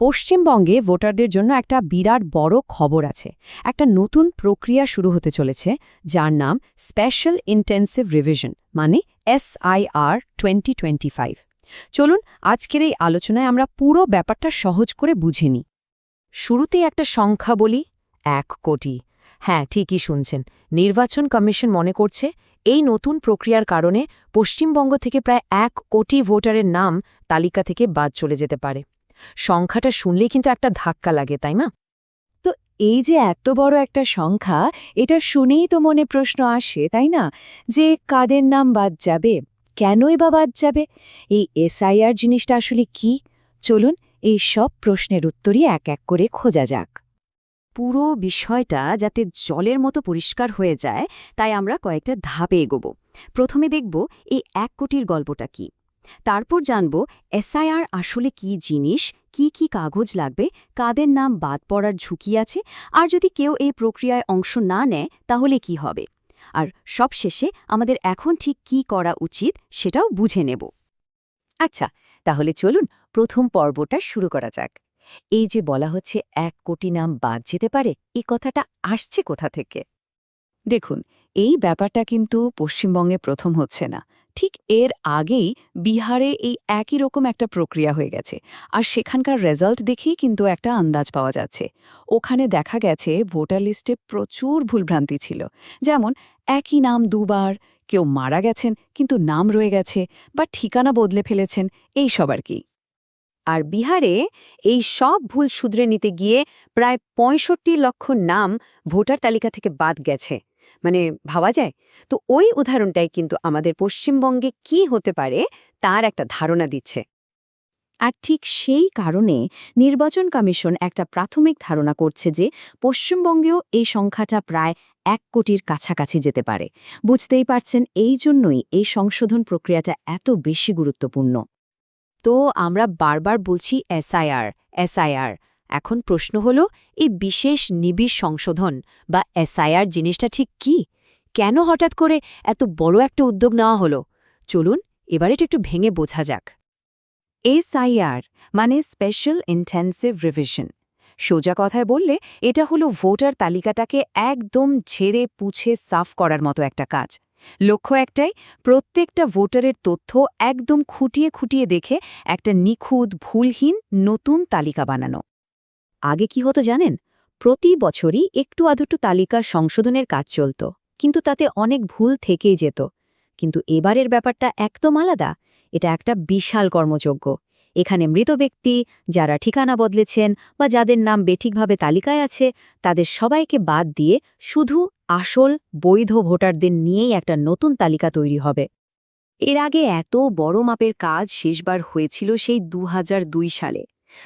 পশ্চিমবঙ্গে ভোটারদের জন্য একটা বিরাট বড় খবর আছে। একটা নতুন প্রক্রিয়া শুরু হতে চলেছে, যার নাম স্পেশাল ইন্টেন্সিভ রিভিশন মানে এসআইআর টোয়েন্টি টোয়েন্টি ফাইভ চলুন, আজকের এই আলোচনায় আমরা পুরো ব্যাপারটা সহজ করে বুঝে নিই। শুরুতেই একটা সংখ্যা বলি, এক কোটি। হ্যাঁ ঠিকই শুনছেন। নির্বাচন কমিশন মনে করছে, এই নতুন প্রক্রিয়ার কারণে পশ্চিমবঙ্গ থেকে প্রায় এক কোটি ভোটারের নাম তালিকা থেকে বাদ চলে যেতে পারে। সংখ্যাটা শুনলেই কিন্তু একটা ধাক্কা লাগে, তাই না? তো এই যে এত বড় একটা সংখ্যা, এটা শুনেই তো মনে প্রশ্ন আসে, তাই না? যে কাদের নাম বাদ যাবে? কেনই বা বাদ যাবে? এই এসআইআর জিনিসটা আসলে কি? চলুন এই সব প্রশ্নের উত্তরই এক এক করে খোঁজা যাক। পুরো বিষয়টা যাতে জলের মতো পরিষ্কার হয়ে যায়, তাই আমরা কয়েকটা ধাপে এগোব। প্রথমে দেখব এই এক কোটির গল্পটা কি। তারপর জানব এসআইআর আসলে কি জিনিস, কি কি কাগজ লাগবে, কাদের নাম বাদ পড়ার ঝুঁকি আছে, আর যদি কেউ এই প্রক্রিয়ায় অংশ না নেয়, তাহলে কি হবে? আর সবশেষে আমাদের এখন ঠিক কি করা উচিত সেটাও বুঝে নেব। আচ্ছা তাহলে চলুন প্রথম পর্বটা শুরু করা যাক। এই যে বলা হচ্ছে এক কোটি নাম বাদ যেতে পারে এই কথাটা আসছে কোথা থেকে? দেখুন, এই ব্যাপারটা কিন্তু পশ্চিমবঙ্গে প্রথম হচ্ছে না। ঠিক এর আগেই বিহারে এই একই রকম একটা প্রক্রিয়া হয়ে গেছে। আর সেখানকার রেজাল্ট দেখেই কিন্তু একটা আন্দাজ পাওয়া যাচ্ছে। ওখানে দেখা গেছে ভোটার লিস্টে প্রচুর ভুলভ্রান্তি ছিল। যেমন, একই নাম দুবার, কেউ মারা গেছেন, কিন্তু নাম রয়ে গেছে, বা ঠিকানা বদলে ফেলেছেন, এই সব আর কি। আর বিহারে এই সব ভুল শুধরে নিতে গিয়ে প্রায় পঁয়ষট্টি লক্ষ নাম ভোটার তালিকা থেকে বাদ গেছে। মানে ভাবা যায়? তো ওই উদাহরণটাই কিন্তু আমাদের পশ্চিমবঙ্গে কি হতে পারে তার একটা ধারণা দিচ্ছে। আর ঠিক সেই কারণে নির্বাচন কমিশন একটা প্রাথমিক ধারণা করছে যে পশ্চিমবঙ্গেও এই সংখ্যাটা প্রায় এক কোটির কাছাকাছি যেতে পারে। বুঝতেই পারছেন, এই জন্যই এই সংশোধন প্রক্রিয়াটা এত বেশি গুরুত্বপূর্ণ। তো আমরা বারবার বলছি এসআইআর এসআইআর এখন প্রশ্ন হলো, এই বিশেষ নিবিড় সংশোধন বা এসআইআর জিনিসটা ঠিক কি? কেন হঠাৎ করে এত বড় একটা উদ্যোগ নেওয়া হলো? চলুন, এবার এটা একটু ভেঙে বোঝা যাক। এসআইআর মানে স্পেশাল ইন্টেন্সিভ রিভিশন। সোজা কথায় বললে, এটা হলো ভোটার তালিকাটাকে একদম ঝেড়ে পুছে সাফ করার মতো একটা কাজ। লক্ষ্য একটাই, প্রত্যেকটা ভোটারের তথ্য একদম খুঁটিয়ে খুঁটিয়ে দেখে একটা নিখুঁত, ভুলহীন, নতুন তালিকা বানানো। আগে কি হতো জানেন? প্রতি বছরই একটু আধটু তালিকা সংশোধনের কাজ চলত, কিন্তু তাতে অনেক ভুল থেকেই যেত। কিন্তু এবারের ব্যাপারটা একদম আলাদা। এটা একটা বিশাল কর্মযোগ্য। এখানে মৃত ব্যক্তি, যারা ঠিকানা বদলেছেন বা যাদের নাম বেঠিকভাবে তালিকায় আছে, তাদের সবাইকে বাদ দিয়ে শুধু আসল বৈধ ভোটারদের নিয়েই একটা নতুন তালিকা তৈরি হবে। এর আগে এত বড় মাপের কাজ শেষবার হয়েছিল সেই দু হাজার দুই সালে।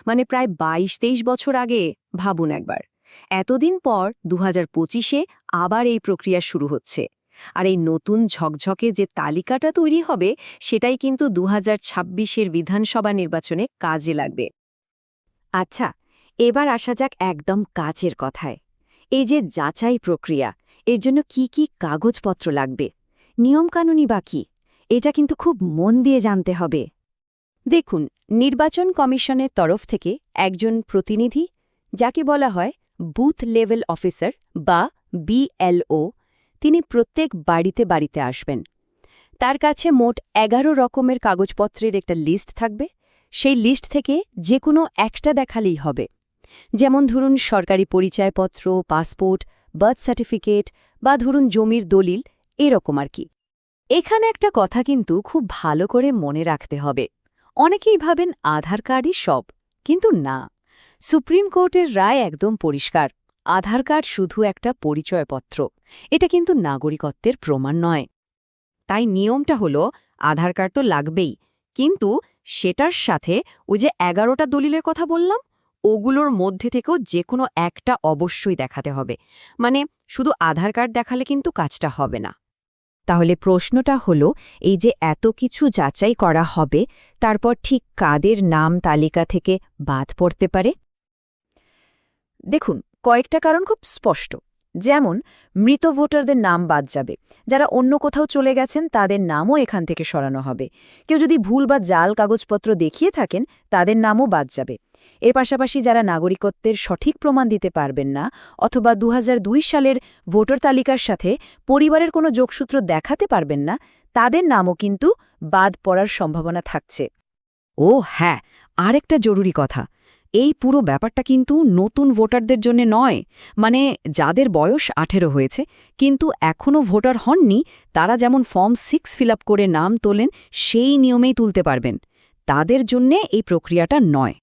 মানে প্রায় বাইশ তেইশ বছর আগে, ভাবুন একবার। এতদিন পর দু হাজার আবার এই প্রক্রিয়া শুরু হচ্ছে। আর এই নতুন ঝকঝকে যে তালিকাটা তৈরি হবে, সেটাই কিন্তু দু হাজার বিধানসভা নির্বাচনে কাজে লাগবে। আচ্ছা এবার আসা যাক একদম কাজের কথায়। এই যে যাচাই প্রক্রিয়া, এর জন্য কি কি কাগজপত্র লাগবে? নিয়মকানুনই বা কি? এটা কিন্তু খুব মন দিয়ে জানতে হবে। দেখুন, নির্বাচন কমিশনের তরফ থেকে একজন প্রতিনিধি, যাকে বলা হয় বুথ লেভেল অফিসার বা বিএলও তিনি প্রত্যেক বাড়িতে বাড়িতে আসবেন। তার কাছে মোট এগারো রকমের কাগজপত্রের একটা লিস্ট থাকবে। সেই লিস্ট থেকে যে কোনো একটা দেখালেই হবে। যেমন ধরুন সরকারি পরিচয়পত্র, পাসপোর্ট, বার্থ সার্টিফিকেট বা ধরুন জমির দলিল, এরকম আর কি। এখানে একটা কথা কিন্তু খুব ভালো করে মনে রাখতে হবে। অনেকেই ভাবেন আধার কার্ডই সব, কিন্তু না। সুপ্রিম কোর্টের রায় একদম পরিষ্কার। আধার কার্ড শুধু একটা পরিচয়পত্র। এটা কিন্তু নাগরিকত্বের প্রমাণ নয়। তাই নিয়মটা হলো, আধার কার্ড তো লাগবেই। কিন্তু সেটার সাথে ওই যে এগারোটা দলিলের কথা বললাম, ওগুলোর মধ্যে থেকেও যে কোনো একটা অবশ্যই দেখাতে হবে। মানে শুধু আধার কার্ড দেখালে কিন্তু কাজটা হবে না। তাহলে প্রশ্নটা হলো, এই যে এত কিছু যাচাই করা হবে, তারপর ঠিক কাদের নাম তালিকা থেকে বাদ পড়তে পারে? দেখুন, কয়েকটা কারণ খুব স্পষ্ট। যেমন, মৃত ভোটারদের নাম বাদ যাবে। যারা অন্য কোথাও চলে গেছেন, তাদের নামও এখান থেকে সরানো হবে। কেউ যদি ভুল বা জাল কাগজপত্র দেখিয়ে থাকেন, তাদের নামও বাদ যাবে। এর পাশাপাশি যারা নাগরিকত্বের সঠিক প্রমাণ দিতে পারবেন না, অথবা দু হাজার দুই সালের ভোটার তালিকার সাথে পরিবারের কোনো যোগসূত্র দেখাতে পারবেন না, তাদের নামও কিন্তু বাদ পড়ার সম্ভাবনা থাকছে। ও হ্যাঁ আরেকটা জরুরি কথা। এই পুরো ব্যাপারটা কিন্তু নতুন ভোটারদের জন্য নয়। মানে যাদের বয়স আঠেরো হয়েছে, কিন্তু এখনও ভোটার হননি, তারা যেমন ফর্ম সিক্স ফিল করে নাম তোলেন, সেই নিয়মেই তুলতে পারবেন। তাদের জন্যে এই প্রক্রিয়াটা নয়।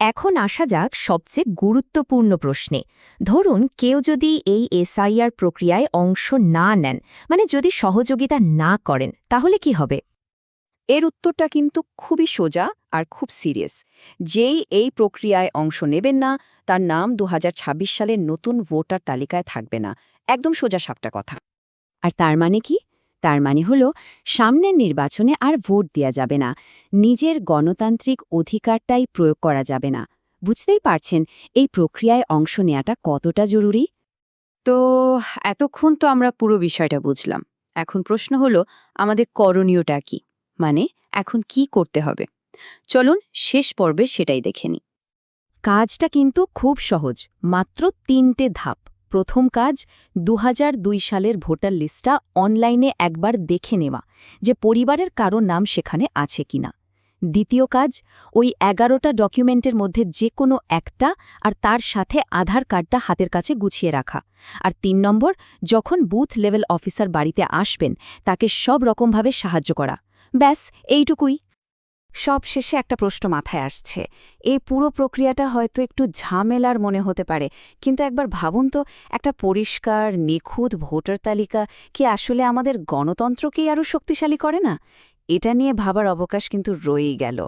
এখন আসা যাক সবচেয়ে গুরুত্বপূর্ণ প্রশ্নে। ধরুন, কেউ যদি এই এসআইআর প্রক্রিয়ায় অংশ না নেন মানে যদি সহযোগিতা না করেন, তাহলে কি হবে? এর উত্তরটা কিন্তু খুবই সোজা আর খুব সিরিয়াস। যেই এই প্রক্রিয়ায় অংশ নেবেন না, তার নাম দু হাজার ছাব্বিশ সালের নতুন ভোটার তালিকায় থাকবে না। একদম সোজা সাপটা কথা। আর তার মানে কি? তার মানে হল, সামনের নির্বাচনে আর ভোট দেয়া যাবে না। নিজের গণতান্ত্রিক অধিকারটাই প্রয়োগ করা যাবে না। বুঝতেই পারছেন, এই প্রক্রিয়ায় অংশ নেওয়াটা কতটা জরুরি? তো এতক্ষণ তো আমরা পুরো বিষয়টা বুঝলাম। এখন প্রশ্ন হলো, আমাদের করণীয়টা কি? মানে এখন কি করতে হবে? চলুন শেষ পর্বে সেটাই দেখে নিই। কাজটা কিন্তু খুব সহজ, মাত্র তিনটে ধাপ। প্রথম কাজ দু হাজার দুই সালের ভোটার লিস্টটা অনলাইনে একবার দেখে নেওয়া, যে পরিবারের কারও নাম সেখানে আছে কিনা। দ্বিতীয় কাজ, ওই এগারোটা ডকুমেন্টের মধ্যে যে কোনো একটা আর তার সাথে আধার কার্ডটা হাতের কাছে গুছিয়ে রাখা। আর তিন নম্বর, যখন বুথ লেভেল অফিসার বাড়িতে আসবেন, তাকে সব রকমভাবে সাহায্য করা। ব্যাস, এইটুকুই। সব শেষে একটা প্রশ্ন মাথায় আসছে। এই পুরো প্রক্রিয়াটা হয়তো একটু ঝামেলার মনে হতে পারে, কিন্তু একবার ভাবুন তো, একটা পরিষ্কার, নিখুঁত ভোটার তালিকা কি আসলে আমাদের গণতন্ত্রকেই আরও শক্তিশালী করে না? এটা নিয়ে ভাবার অবকাশ কিন্তু রয়েই গেল।